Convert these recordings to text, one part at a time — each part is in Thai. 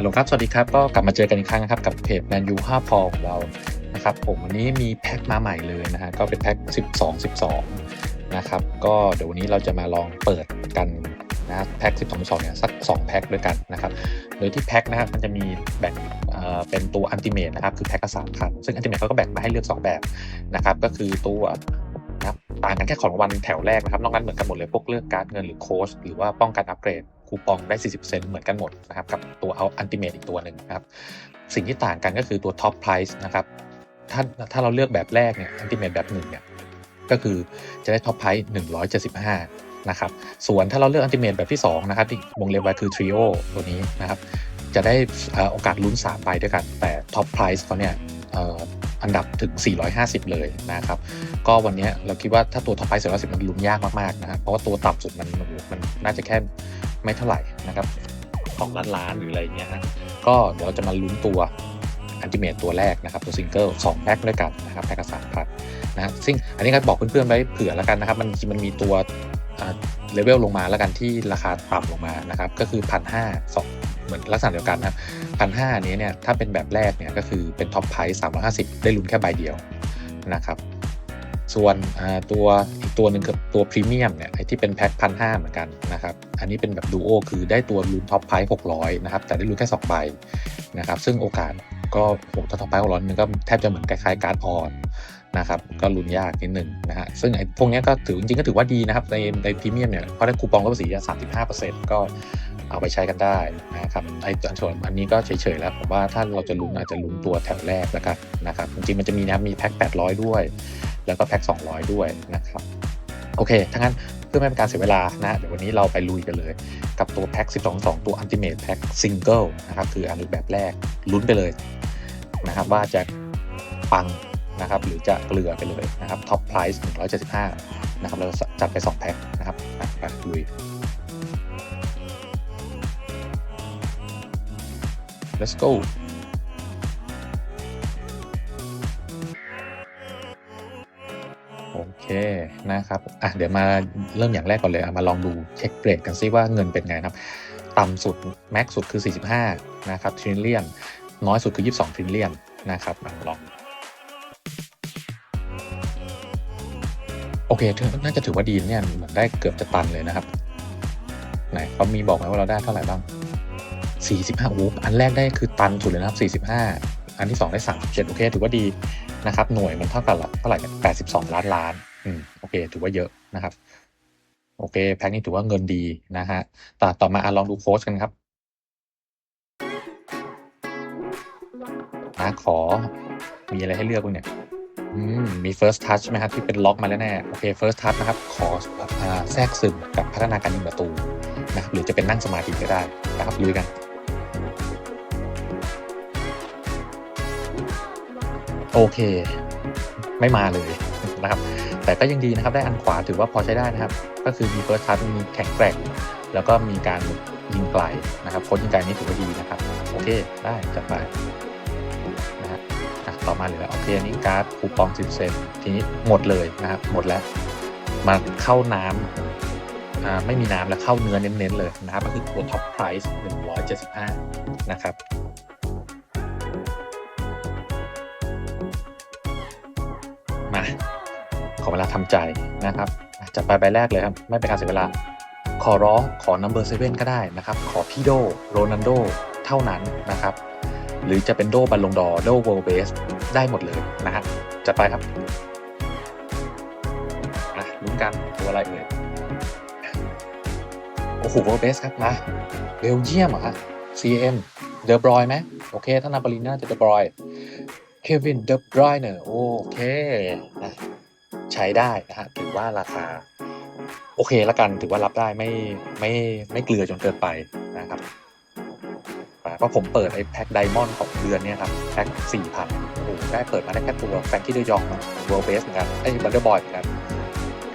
ฮัลโหลครับ สวัสดีครับ ก็กลับมาเจอกันอีกครั้งนะครับ กับเพจแมนยู5พอของเรา นะครับ ผมวันนี้มีแพ็คมาใหม่เลยนะฮะ ก็เป็นแพ็ค 12 12 นะครับ ก็เดี๋ยววันนี้เราจะมาลองเปิดกันนะแพ็ค 12 12 เนี่ย สัก 2 แพ็คด้วยกันนะครับ โดยที่แพ็คนะครับมันจะมีแบ่งเป็นตัวอันติเมตนะครับ คือแพ็คละสามพัน ซึ่งอันติเมตเขาก็แบ่งมาให้เลือก 2 แบบนะครับ ก็คือตัวนะครับต่างกันแค่ของวัลแถวแรกนะครับ นอกนั้นเหมือนกันหมดเลย พวกเลือกการ์ดเงินหรือโค้ชหรือว่าป้องกันอัปเกรด คูปองได้ 40เซนต์เหมือนกันหมดนะครับกับตัวเอาอันติเมตอีกตัวหนึ่งนะครับสิ่งที่ต่างกันก็คือตัวท็อปไพรซ์นะครับถ้าถ้าเราเลือกแบบแรกเนี่ยอันติเมตแบบหนึ่งเนี่ยก็คือจะได้ท็อปไพรซ์175นะครับส่วนถ้าเราเลือกอันติเมตแบบที่2นะครับที่วงเล็บไว้คือทริโอตัวนี้นะครับจะได้อ่อโอกาสลุ้น3ใบด้วยกัน แต่ท็อปไพรซ์เขาเนี่ยอันดับถึง 450 เลยนะครับ ก็วันนี้เราคิดว่าถ้าตัวท็อปไพรซ์450 มันลุ้นยากมาก ๆ นะครับ เพราะว่าตัวต่ำสุดมันมันน่าจะแค่ ไม่เท่าไหร่นะครับของล้านล้านๆหรืออะไรเงี้ยนะก็เดี๋ยวเราจะมาลุ้นตัวอันติเมตตัวแรกนะครับตัวซิงเกิลสองแพ็คด้วยกันนะครับแพ็คละสามพันนะฮะซึ่งอันนี้ก็บอกเพื่อนๆไว้เผื่อแล้วกันนะครับ มันมันมีตัวเลเวลลงมาแล้วกันที่ราคาต่ำลงมานะครับก็คือพันห้าสองเหมือนลักษณะเดียวกันนะพันห้านี้เนี่ยถ้าเป็นแบบแรกเนี่ยก็คือเป็นท็อปไพรซ์สามร้อยห้าสิบได้ลุ้นแค่ใบเดียวนะครับ ส่วนอ่าตัวอีก ตัวหนึ่งคือตัวพรีเมียมเนี่ยไอที่เป็นแพ็คพันห้าเหมือนกันนะครับ อันนี้เป็นแบบดูโอคือได้ตัวลุ้นท็อปไพรส์หกร้อยนะครับ แต่ได้ลุ้นแค่สองใบนะครับ ซึ่งโอกาสก็โหถ้าท็อปไพรส์หกร้อยมันก็แทบจะเหมือนคล้ายๆการ์ดออนนะครับก็ลุ้นยากนิดหนึ่งนะฮะซึ่งไอ้พวกเนี้ยก็ถือจริงๆก็ถือว่าดีนะครับในในพรีเมียมเนี่ยเพราะได้คูปองลดภาษีสามสิบห้าเปอร์เซ็นต์ก็เอาไปใช้กันได้นะครับไอ้ส่วนอันนี้ก็เฉยๆแล้วผมว่าถ้าเราจะลุ้นอาจจะลุ้นตัวแถวแรกแล้วกันนะครับจริงๆมันจะมีนะมีแพ็ค800 ด้วย แล้วก็แพ็ค200 ด้วยนะครับ โอเคถ้างั้นเพื่อไม่เป็นการเสียเวลานะ เดี๋ยววันนี้เราไปลุยกันเลย กับตัวแพ็ค12 2 ตัว Ultimate Pack Single นะครับ คืออันแบบแรกลุ้นไปเลยนะครับ ว่าจะปังนะครับ หรือจะเกลือไปเลยนะครับท็อปไพรซ์175 นะครับ เราจัดไป 2 แพ็คนะครับไปลุย let's go โอเคนะครับอะเดี๋ยวมาเริ่มอย่างแรกก่อนเลยมาลองดูเช็คเกรดกันซิว่าเงินเป็นไงครับ ต่ำสุดแม็กสุดคือ 45 นะครับทริลเลียน น้อยสุดคือ 22 ทริลเลียนนะครับลองโอเคถือน่าจะถือว่าดีเนี่ยเหมือนได้เกือบจะตันเลยนะครับ ไหนเขามีบอกไหมว่าเราได้เท่าไหร่บ้าง 45โอ้โหอันแรกได้คือตันสุดเลยนะครับ 45 อันที่ 2 ได้ 37 โอเค ถือว่าดี นะครับหน่วยมันเท่ากับเท่าไหร่กัน82ล้านล้านอืมโอเค ถือว่าเยอะนะครับ โอเค แพ็คนี้ถือว่าเงินดีนะฮะต่อต่อมาอลองดูโค้ชกันครับนะขอมีอะไรให้เลือกบ้างเนี่ยมี first touch ไหมครับ ที่เป็นล็อกมาแล้วแน่โอเค first touch นะครับ ขออแทรกซึมกับพัฒนาการยิงประตูนะครับหรือจะเป็นนั่งสมาธิก็ได้นะครับลุยกัน โอเค ไม่มาเลยนะครับ แต่ก็ยังดีนะครับ ได้อันขวาถือว่าพอใช้ได้นะครับ ก็คือมี first touch มีแข็งแกร่ง แล้วก็มีการยิงไกลนะครับโค้ชยิงไกลนี่ถือว่าดีนะครับ โอเค ได้จัดไปนะฮะต่อมาเหลือโอเคอันนี้การ์ดคูปอง10เซนทีนี้หมดเลยนะครับ หมดแล้ว มาเข้าน้ำอ่าไม่มีน้ำแล้วเข้าเนื้อเน้นๆเลยนะครับ ก็คือตัวท็อปไพรซ์175 นะครับ มาขอเวลาทำใจนะครับอะจัดไปใบแรกเลยครับ ไม่เป็นการเสียเวลา ขอร้องขอ number seven ก็ได้นะครับ ขอพี่โดโรนันโดเท่านั้นนะครับ หรือจะเป็นโดบัลลงดอโดเวิลด์เบสได้หมดเลยนะฮะจัดไปครับอะลุ้นกันตัวอะไรเอ่ยโอ้โหเวิลด์เบสครับมาเบลเยียมเหรอฮะ CM เดอบรอยไหมโอเค ถ้านาบาลิน่าจะเดอบรอย เควินเดบรอยเนอร์โอเคนะใช้ได้นะฮะถือว่าราคา โอเคละกันถือว่ารับได้ไม่ไม่ไม่เกลือจนเกินไปนะครับอ่าเพราะผมเปิดไอ้แพ็คไดมอนด์ของเดือนเนี้ยครับแพ็คสี่พันโอ้ได้เปิดมาได้แค่ตัวแฟรงกี้เดยองนะเวิลด์เบสเหมือนกันไอ้บันเดอร์บอยเหมือนกัน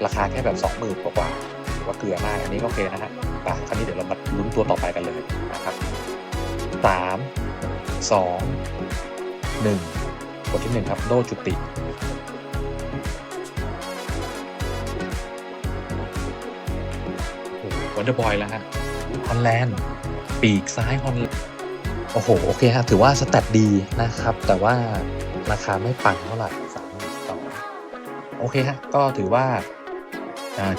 ราคาแค่แบบสองหมื่นกว่าๆถือว่าเกลือมากอันนี้ก็โอเคนะฮะไปคราวนี้เดี๋ยวเรามาลุ้นตัวต่อไปกันเลยนะครับสามสองหนึ่ง กดที่หนึ่งครับโดจุติ วันเดอร์บอยแล้วฮะฮอลแลนด์ปีกซ้ายฮอลโอ้โห โอเคครับถือว่าสแตทดีนะครับ แต่ว่าราคาไม่ปังเท่าไหร่สามสอโอเคฮะก็ถือว่า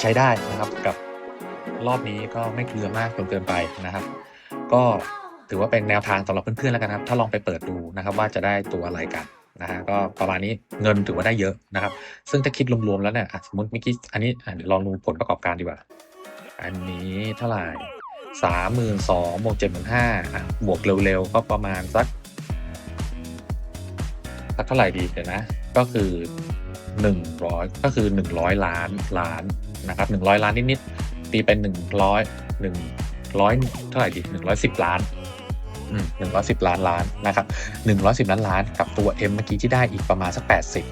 ใช้ได้นะครับกับรอบนี้ก็ไม่เกลือมากจนเกินไปนะครับ ก็ถือว่าเป็นแนวทางสำหรับเพื่อนๆแล้วกันครับ ถ้าลองไปเปิดดูนะครับว่าจะได้ตัวอะไรกัน นะฮะก็ประมาณนี้เงินถือว่าได้เยอะนะครับ ซึ่งถ้าคิดรวมๆแล้วเนี่ยสมมติเมื่อกี้อันนี้เดี๋ยวลองดูผลประกอบการดีกว่า อันนี้เท่าไหร่สามหมื่นสองบวกเจ็ดหมื่นห้าอะบวกเร็วๆ ก็ประมาณสักสักเท่าไหร่ดีเดี๋ยวนะ ก็คือหนึ่งร้อยก็คือหนึ่งร้อยล้านล้านนะครับหนึ่งร้อยล้านนิดๆตีเป็นหนึ่งร้อยหนึ่งร้อยเท่าไหร่ดีหนึ่งร้อยสิบล้าน หนึ่งร้อยสิบล้านล้านนะครับหนึ่งร้อยสิบล้านล้านกับตัว M เมื่อกี้ที่ได้อีกประมาณสักแปดสิบ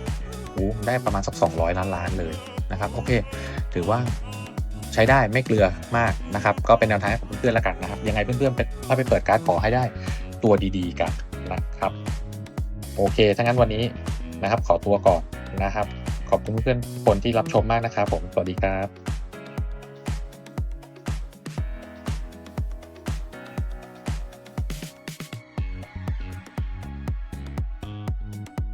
โอ้ได้ประมาณสักสองร้อยล้านล้านเลยนะครับโอเค ถือว่าใช้ได้ไม่เกลือมากนะครับ ก็เป็นแนวทางให้เพื่อนๆแล้วกันนะครับ ยังไงเพื่อนๆไปถ้าไปเปิดการ์ดขอให้ได้ตัวดีๆกันนะครับ โอเคถ้างั้นวันนี้นะครับ ขอตัวก่อนนะครับ ขอบคุณเพื่อนๆคนที่รับชมมากนะครับ ผมสวัสดีครับ